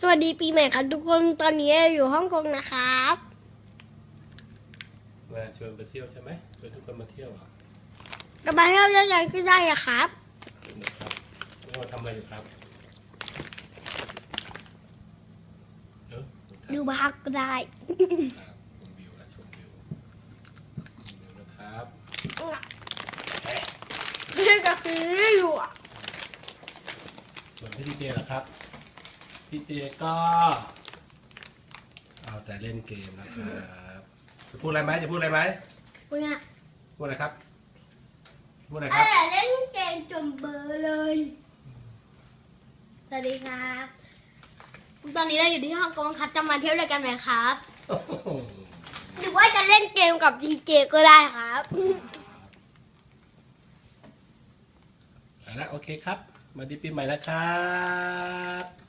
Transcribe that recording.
สวัสดีปีใหม่ครับทุกคนตอนนี้เราอยู่ฮ่องกงนะครับมาชวนไปเที่ยวใช่ไหมชวนทุกคนมาเที่ยวเหรอเราไปเที่ยวด้วยกันก็ได้อะครับนะครับนี่เราทำอะไรอยู่ครับเออครับดูพักก็ได้ครับชมวิวนะชมวิวชมวิวนะครับนี่ก็คืออยู่อะส่วนพี่ดีเจเหรอครับ พี่เจก็เอาแต่เล่นเกมนะครับจะพูดอะไรไหมจะพูดอะไรไหมคุณอะพูดอะไรครับ พูดอะไรเอครับอเล่นเกมจนเบลอร์เลย สวัสดีครับ ตอนนี้เราอยู่ที่ฮ่องกงครับจะมาเที่ยวด้วยกันไหมครับโอ้โหหรือว่าจะเล่นเกมกับดีเจก็ได้ครับ เอาละโอเคครับ มาดีปีใหม่นะครับ